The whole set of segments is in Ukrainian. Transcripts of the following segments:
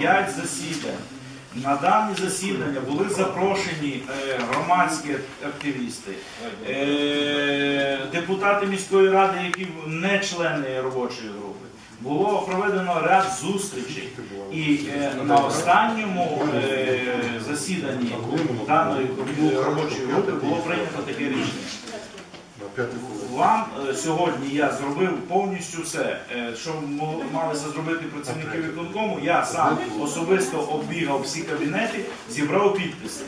5 засідань. На дані засідання були запрошені е, громадські активісти, е, депутати міської ради, які не члени робочої групи. Було проведено ряд зустрічей. І е, на останньому засіданні даної робочої групи було прийнято таке рішення. Вам е, сьогодні я зробив повністю все, е, що мо- малися зробити працівники виконкому. Я сам особисто оббігав всі кабінети, зібрав підписи.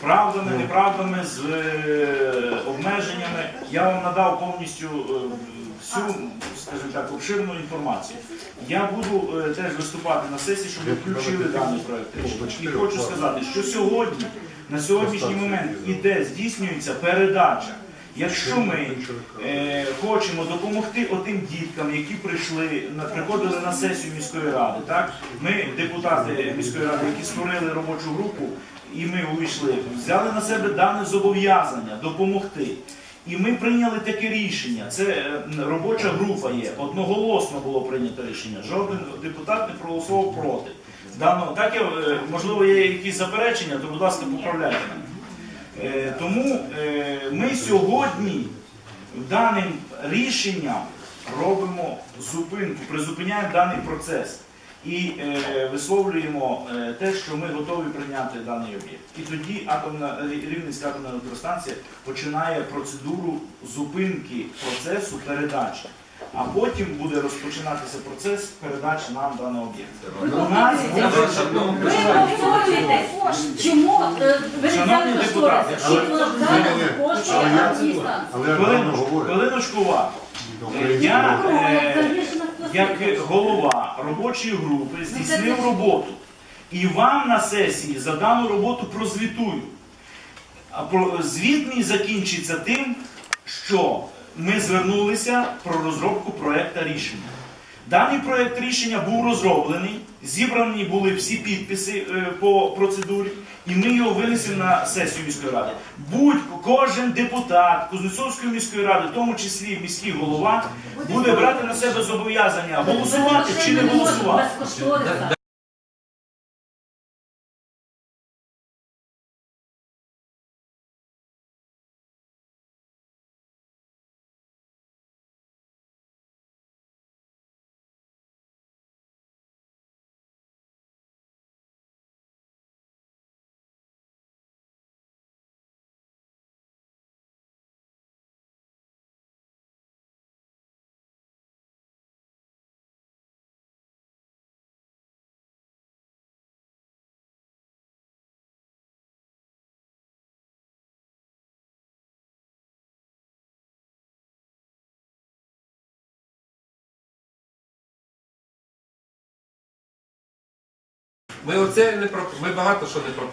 Правдами, неправдами, з е, обмеженнями. Я вам надав повністю е, всю, скажімо так, обширну інформацію. Я буду е, теж виступати на сесії, щоб ви включили даний проект. рішення. І хочу сказати, що сьогодні, на сьогоднішній момент іде, здійснюється передача. Якщо ми е, хочемо допомогти отим діткам, які прийшли на приходили на сесію міської ради, так ми, депутати міської ради, які створили робочу групу, і ми увійшли, взяли на себе дане зобов'язання допомогти. І ми прийняли таке рішення. Це е, робоча група є. Одноголосно було прийнято рішення. Жоден депутат не проголосував проти. Даного так я, е, можливо, є якісь заперечення, то будь ласка, поправляйте Тому е, ми сьогодні даним рішенням робимо зупинку, призупиняємо даний процес і е, висловлюємо е, те, що ми готові прийняти даний об'єкт. І тоді атомна Рівненська атомна електростанція починає процедуру зупинки процесу передачі. А потім буде розпочинатися процес передачі нам даного об'єкту. У нас буде Ви чому е, ви Шановні взяли депутати, але- взяли кошти Але я-? Але як гарно Хвилиночку, говорять. хвилиночку увагу. Я е, як голова робочої групи здійснив роботу. І вам на сесії за дану роботу прозвітую. А про- Звіт мій закінчиться тим, що ми звернулися про розробку проекту рішення. Даний проект рішення був розроблений, зібрані були всі підписи е, по процедурі, і ми його винесемо на сесію міської ради. Будь кожен депутат Кузнецовської міської ради, в тому числі міський голова, буде брати на себе зобов'язання голосувати чи не голосувати. Ми оце не про ми багато що не про